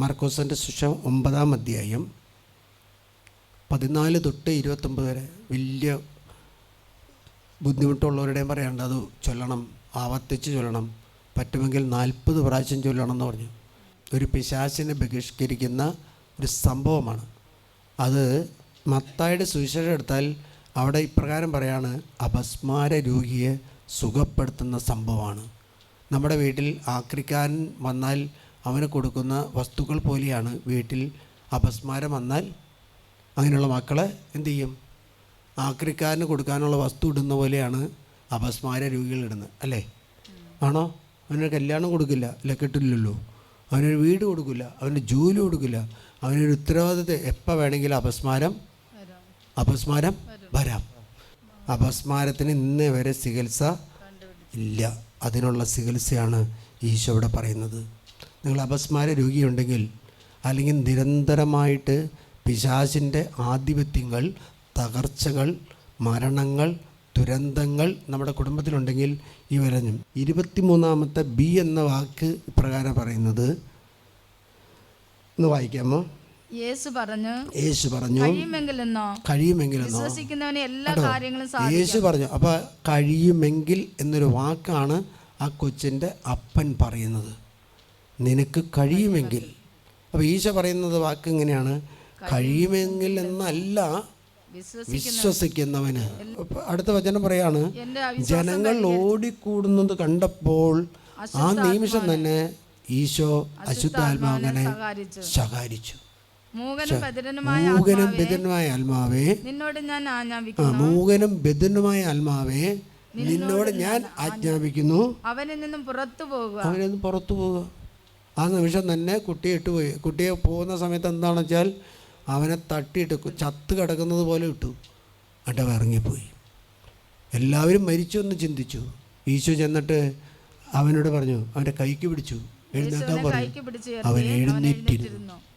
മാർക്കോസിന്റെ ശിക്ഷ ഒമ്പതാം അധ്യായം പതിനാല് തൊട്ട് ഇരുപത്തൊമ്പത് വരെ. വലിയ ബുദ്ധിമുട്ടുള്ളവരുടെയും പറയാണ്ട് അത് ചൊല്ലണം ആവർത്തിച്ച് ചൊല്ലണം പറ്റുമെങ്കിൽ നാൽപ്പത് പ്രാവശ്യം ചൊല്ലണം എന്ന് പറഞ്ഞു. ഒരു പിശാചിനെ ബഹിഷ്കരിക്കുന്ന ഒരു സംഭവമാണ്. അത് മത്തായുടെ സുവിശേഷം എടുത്താൽ അവിടെ ഇപ്രകാരം പറയാണ് അപസ്മാര രോഗിയെ സുഖപ്പെടുത്തുന്ന സംഭവമാണ്. നമ്മുടെ വീട്ടിൽ ആക്രിക്കാരൻ വന്നാൽ അവന് കൊടുക്കുന്ന വസ്തുക്കൾ പോലെയാണ് വീട്ടിൽ അപസ്മാരം വന്നാൽ അങ്ങനെയുള്ള മക്കളെ എന്തു ചെയ്യും? ആക്രിക്കാരന് കൊടുക്കാനുള്ള വസ്തു ഇടുന്ന പോലെയാണ് അപസ്മാര രോഗികൾ ഇടുന്നത് അല്ലേ? ആണോ? അവനൊരു കല്യാണം കൊടുക്കില്ല അല്ലെ കിട്ടില്ലല്ലോ അവനൊരു വീട് കൊടുക്കില്ല അവന് ജോലി കൊടുക്കില്ല. അവനൊരു ഉത്തരവാദിത്വം എപ്പോൾ വേണമെങ്കിലും അപസ്മാരം അപസ്മാരം വരാം. അപസ്മാരത്തിന് ഇന്നേ വരെ ചികിത്സ ഇല്ല. അതിനുള്ള ചികിത്സയാണ് ഈശോ ഇവിടെ പറയുന്നത്. നിങ്ങൾ അപസ്മാര രോഗിയുണ്ടെങ്കിൽ അല്ലെങ്കിൽ നിരന്തരമായിട്ട് പിശാചിന്റെ ആധിപത്യങ്ങൾ തകർച്ചകൾ മരണങ്ങൾ ദുരന്തങ്ങൾ നമ്മുടെ കുടുംബത്തിലുണ്ടെങ്കിൽ ഈ വരഞ്ഞും. ഇരുപത്തിമൂന്നാമത്തെ ബി എന്ന വാക്ക് ഇപ്രകാരം പറയുന്നത്. ഒന്ന് വായിക്കാമോ? യേശു പറഞ്ഞു യേശു പറഞ്ഞു കഴിയുമെങ്കിലെന്നോ? കഴിയുമെങ്കിലെന്നോ? വിശ്വസിക്കുന്നവനെ എല്ലാ കാര്യങ്ങളും യേശു പറഞ്ഞു അപ്പോൾ കഴിയുമെങ്കിൽ എന്നൊരു വാക്കാണ് ആ കൊച്ചിന്റെ അപ്പൻ പറയുന്നത്. നിനക്ക് കഴിയുമെങ്കിൽ. അപ്പോൾ ഈശ പറയുന്നത് വാക്ക് ഇങ്ങനെയാണ്. കഴിയുമെങ്കിൽ എന്നല്ല വിശ്വസി വിശ്വസിക്കുന്നവന് അടുത്ത വചനം പറയാണ് ജനങ്ങൾ ഓടിക്കൂടുന്നത് കണ്ടപ്പോൾ ആ നിമിഷം തന്നെ ഈശോ അശുദ്ധാത്മാവനെ ശകാരിച്ചു. മൂകനും ബദിരനുമായ ആത്മാവേ നിന്നോട് ഞാൻ മൂകനും ബദിരനുമായ ആത്മാവേ നിന്നോട് ഞാൻ ആജ്ഞാപിക്കുന്നു. അവനിൽ നിന്നും പുറത്തു പോകുക അവനൊന്ന് പുറത്തു പോവുക. ആ നിമിഷം തന്നെ കുട്ടിയെ ഇട്ടുപോയി കുട്ടിയെ പോകുന്ന സമയത്ത് എന്താണെന്ന് വെച്ചാൽ അവനെ തട്ടിയിട്ട് ചത്ത് കിടക്കുന്നത് പോലെ ഇട്ടു. അട്ട അവൻ ഇറങ്ങിപ്പോയി. എല്ലാവരും മരിച്ചു എന്ന് ചിന്തിച്ചു. ഈശോ ചെന്നിട്ട് അവനോട് പറഞ്ഞു അവന്റെ കൈക്ക് പിടിച്ചു. എഴുന്നേക്കാൻ പറഞ്ഞു. അവൻ എഴുന്നേറ്റിരുന്നു.